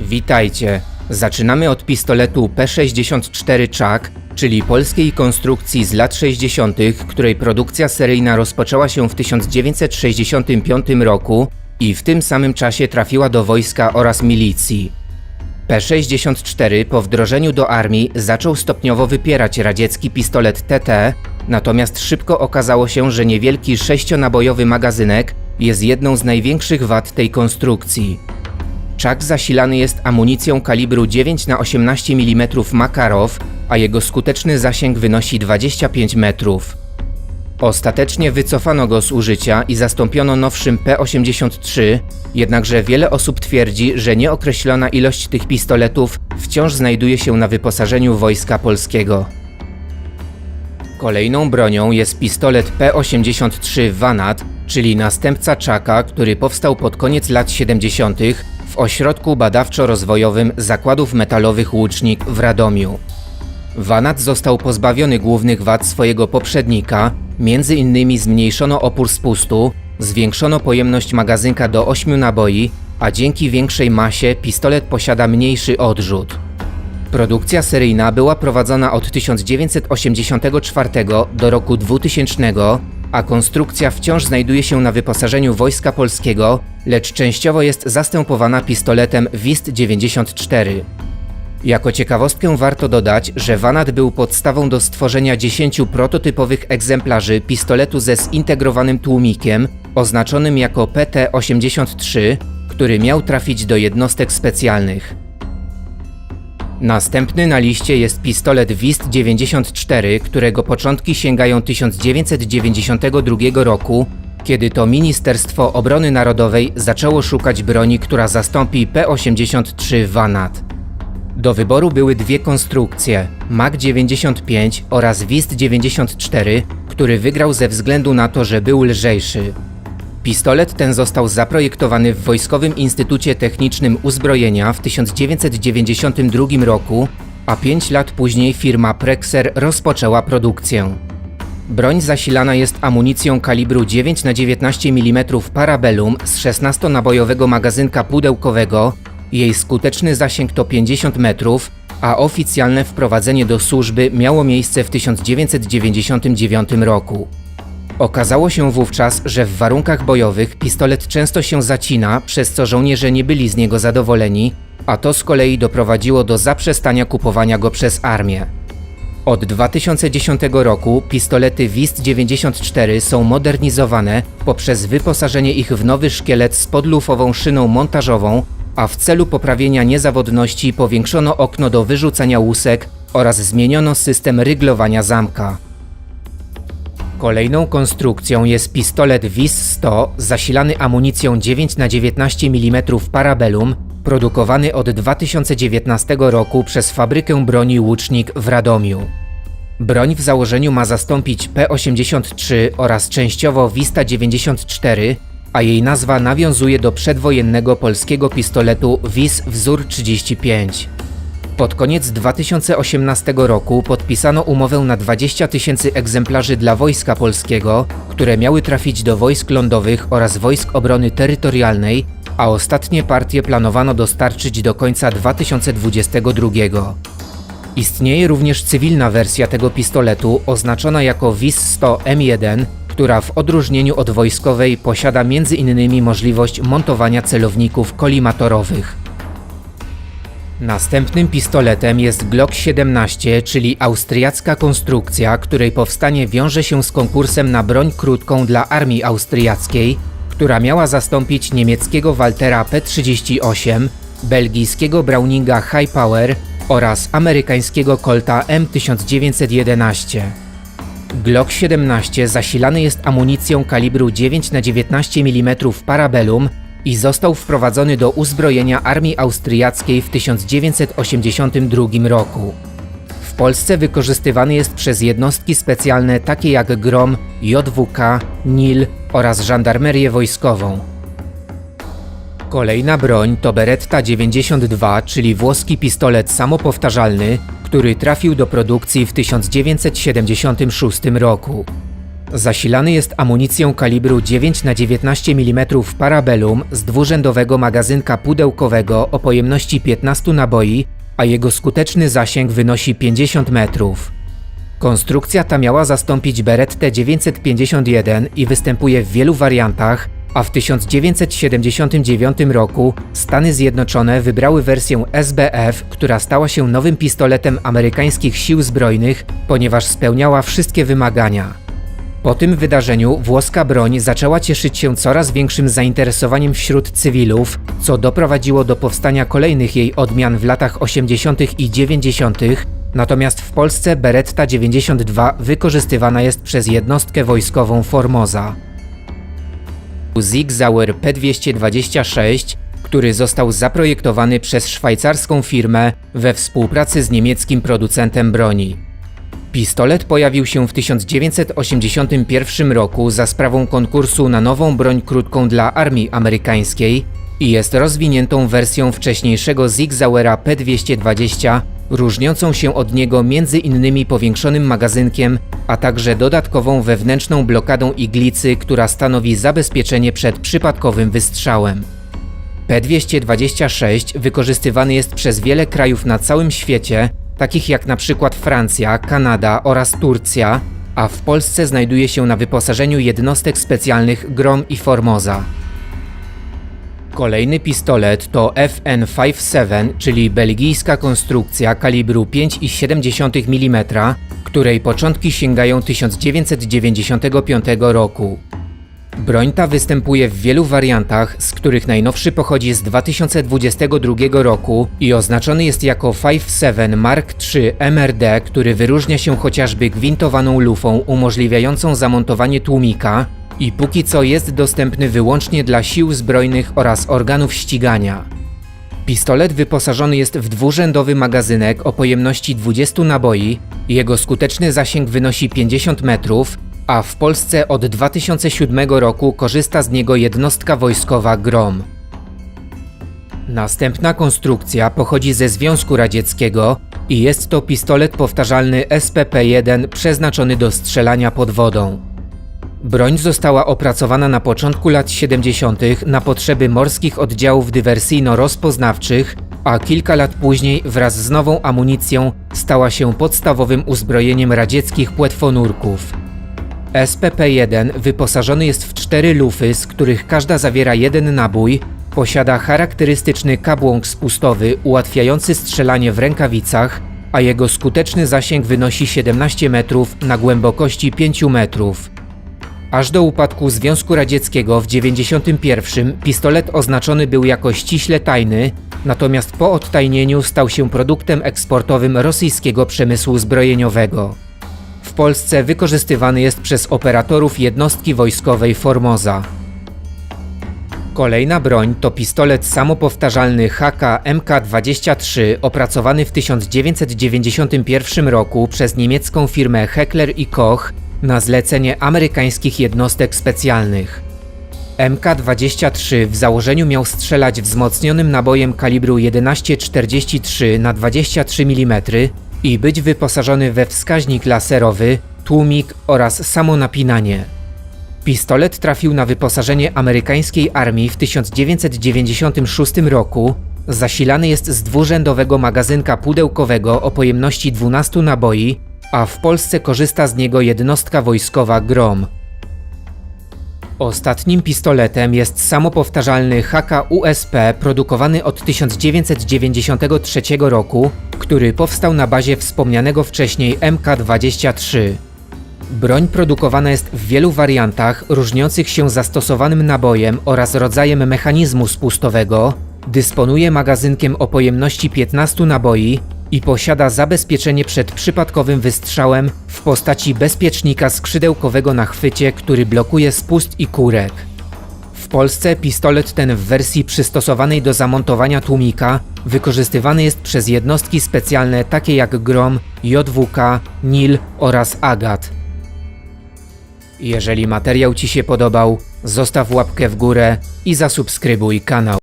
Witajcie. Zaczynamy od pistoletu P64 Czak, czyli polskiej konstrukcji z lat 60., której produkcja seryjna rozpoczęła się w 1965 roku i w tym samym czasie trafiła do wojska oraz milicji. P64 po wdrożeniu do armii zaczął stopniowo wypierać radziecki pistolet TT, natomiast szybko okazało się, że niewielki sześcionabojowy magazynek jest jedną z największych wad tej konstrukcji. Czak zasilany jest amunicją kalibru 9 na 18 mm Makarow, a jego skuteczny zasięg wynosi 25 metrów. Ostatecznie wycofano go z użycia i zastąpiono nowszym P83, jednakże wiele osób twierdzi, że nieokreślona ilość tych pistoletów wciąż znajduje się na wyposażeniu Wojska Polskiego. Kolejną bronią jest pistolet P83 Vanat, czyli następca Czaka, który powstał pod koniec lat 70. w ośrodku badawczo-rozwojowym Zakładów Metalowych Łucznik w Radomiu. Vanat został pozbawiony głównych wad swojego poprzednika, między innymi zmniejszono opór spustu, zwiększono pojemność magazynka do 8 naboi, a dzięki większej masie pistolet posiada mniejszy odrzut. Produkcja seryjna była prowadzona od 1984 do roku 2000, a konstrukcja wciąż znajduje się na wyposażeniu Wojska Polskiego, lecz częściowo jest zastępowana pistoletem WIST-94. Jako ciekawostkę warto dodać, że Vanat był podstawą do stworzenia 10 prototypowych egzemplarzy pistoletu ze zintegrowanym tłumikiem, oznaczonym jako PT-83, który miał trafić do jednostek specjalnych. Następny na liście jest pistolet WIST-94, którego początki sięgają 1992 roku, kiedy to Ministerstwo Obrony Narodowej zaczęło szukać broni, która zastąpi P-83 Vanat. Do wyboru były dwie konstrukcje: MAG-95 oraz WIST-94, który wygrał ze względu na to, że był lżejszy. Pistolet ten został zaprojektowany w Wojskowym Instytucie Technicznym Uzbrojenia w 1992 roku, a 5 lat później firma Prexer rozpoczęła produkcję. Broń zasilana jest amunicją kalibru 9 na 19 mm Parabellum z 16-nabojowego magazynka pudełkowego. Jej skuteczny zasięg to 50 metrów, a oficjalne wprowadzenie do służby miało miejsce w 1999 roku. Okazało się wówczas, że w warunkach bojowych pistolet często się zacina, przez co żołnierze nie byli z niego zadowoleni, a to z kolei doprowadziło do zaprzestania kupowania go przez armię. Od 2010 roku pistolety WIST-94 są modernizowane poprzez wyposażenie ich w nowy szkielet z podlufową szyną montażową, a w celu poprawienia niezawodności powiększono okno do wyrzucania łusek oraz zmieniono system ryglowania zamka. Kolejną konstrukcją jest pistolet WIS-100 zasilany amunicją 9 na 19 mm Parabellum, produkowany od 2019 roku przez fabrykę broni Łucznik w Radomiu. Broń w założeniu ma zastąpić P-83 oraz częściowo Vista 94, a jej nazwa nawiązuje do przedwojennego polskiego pistoletu WIS wzór 35. Pod koniec 2018 roku podpisano umowę na 20 tysięcy egzemplarzy dla Wojska Polskiego, które miały trafić do wojsk lądowych oraz wojsk obrony terytorialnej, a ostatnie partie planowano dostarczyć do końca 2022. Istnieje również cywilna wersja tego pistoletu oznaczona jako WIS-100M1, która w odróżnieniu od wojskowej posiada m.in. możliwość montowania celowników kolimatorowych. Następnym pistoletem jest Glock 17, czyli austriacka konstrukcja, której powstanie wiąże się z konkursem na broń krótką dla armii austriackiej, która miała zastąpić niemieckiego Waltera P38, belgijskiego Browninga High Power oraz amerykańskiego Colta M1911. Glock 17 zasilany jest amunicją kalibru 9 na 19 mm Parabellum i został wprowadzony do uzbrojenia armii austriackiej w 1982 roku. Polsce wykorzystywany jest przez jednostki specjalne takie jak GROM, JWK, NIL oraz żandarmerię wojskową. Kolejna broń to Beretta 92, czyli włoski pistolet samopowtarzalny, który trafił do produkcji w 1976 roku. Zasilany jest amunicją kalibru 9 na 19 mm Parabellum z dwurzędowego magazynka pudełkowego o pojemności 15 naboi, a jego skuteczny zasięg wynosi 50 metrów. Konstrukcja ta miała zastąpić Berettę 951 i występuje w wielu wariantach, a w 1979 roku Stany Zjednoczone wybrały wersję SBF, która stała się nowym pistoletem amerykańskich sił zbrojnych, ponieważ spełniała wszystkie wymagania. Po tym wydarzeniu włoska broń zaczęła cieszyć się coraz większym zainteresowaniem wśród cywilów, co doprowadziło do powstania kolejnych jej odmian w latach 80. i 90., natomiast w Polsce Beretta 92 wykorzystywana jest przez jednostkę wojskową Formosa. Sig Sauer P226, który został zaprojektowany przez szwajcarską firmę we współpracy z niemieckim producentem broni. Pistolet pojawił się w 1981 roku za sprawą konkursu na nową broń krótką dla armii amerykańskiej i jest rozwiniętą wersją wcześniejszego Sig Sauera P220, różniącą się od niego między innymi powiększonym magazynkiem, a także dodatkową wewnętrzną blokadą iglicy, która stanowi zabezpieczenie przed przypadkowym wystrzałem. P226 wykorzystywany jest przez wiele krajów na całym świecie, takich jak na przykład Francja, Kanada oraz Turcja, a w Polsce znajduje się na wyposażeniu jednostek specjalnych Grom i Formosa. Kolejny pistolet to FN57, czyli belgijska konstrukcja kalibru 5,7 mm, której początki sięgają 1995 roku. Broń ta występuje w wielu wariantach, z których najnowszy pochodzi z 2022 roku i oznaczony jest jako 5.7 Mark III MRD, który wyróżnia się chociażby gwintowaną lufą umożliwiającą zamontowanie tłumika i póki co jest dostępny wyłącznie dla sił zbrojnych oraz organów ścigania. Pistolet wyposażony jest w dwurzędowy magazynek o pojemności 20 naboi, jego skuteczny zasięg wynosi 50 metrów, a w Polsce od 2007 roku korzysta z niego jednostka wojskowa GROM. Następna konstrukcja pochodzi ze Związku Radzieckiego i jest to pistolet powtarzalny SPP-1 przeznaczony do strzelania pod wodą. Broń została opracowana na początku lat 70. na potrzeby morskich oddziałów dywersyjno-rozpoznawczych, a kilka lat później wraz z nową amunicją stała się podstawowym uzbrojeniem radzieckich płetwonurków. SPP-1 wyposażony jest w cztery lufy, z których każda zawiera jeden nabój, posiada charakterystyczny kabłąk spustowy ułatwiający strzelanie w rękawicach, a jego skuteczny zasięg wynosi 17 metrów na głębokości 5 metrów. Aż do upadku Związku Radzieckiego w 1991 pistolet oznaczony był jako ściśle tajny, natomiast po odtajnieniu stał się produktem eksportowym rosyjskiego przemysłu zbrojeniowego. W Polsce wykorzystywany jest przez operatorów jednostki wojskowej Formosa. Kolejna broń to pistolet samopowtarzalny HK MK23 opracowany w 1991 roku przez niemiecką firmę Heckler Koch na zlecenie amerykańskich jednostek specjalnych. MK23 w założeniu miał strzelać wzmocnionym nabojem kalibru 11,43 na 23 mm i być wyposażony we wskaźnik laserowy, tłumik oraz samonapinanie. Pistolet trafił na wyposażenie amerykańskiej armii w 1996 roku. Zasilany jest z dwurzędowego magazynka pudełkowego o pojemności 12 naboi, a w Polsce korzysta z niego jednostka wojskowa GROM. Ostatnim pistoletem jest samopowtarzalny HK USP produkowany od 1993 roku, który powstał na bazie wspomnianego wcześniej MK23. Broń produkowana jest w wielu wariantach, różniących się zastosowanym nabojem oraz rodzajem mechanizmu spustowego, dysponuje magazynkiem o pojemności 15 naboi i posiada zabezpieczenie przed przypadkowym wystrzałem w postaci bezpiecznika skrzydełkowego na chwycie, który blokuje spust i kurek. W Polsce pistolet ten w wersji przystosowanej do zamontowania tłumika wykorzystywany jest przez jednostki specjalne takie jak GROM, JWK, NIL oraz AGAT. Jeżeli materiał Ci się podobał, zostaw łapkę w górę i zasubskrybuj kanał.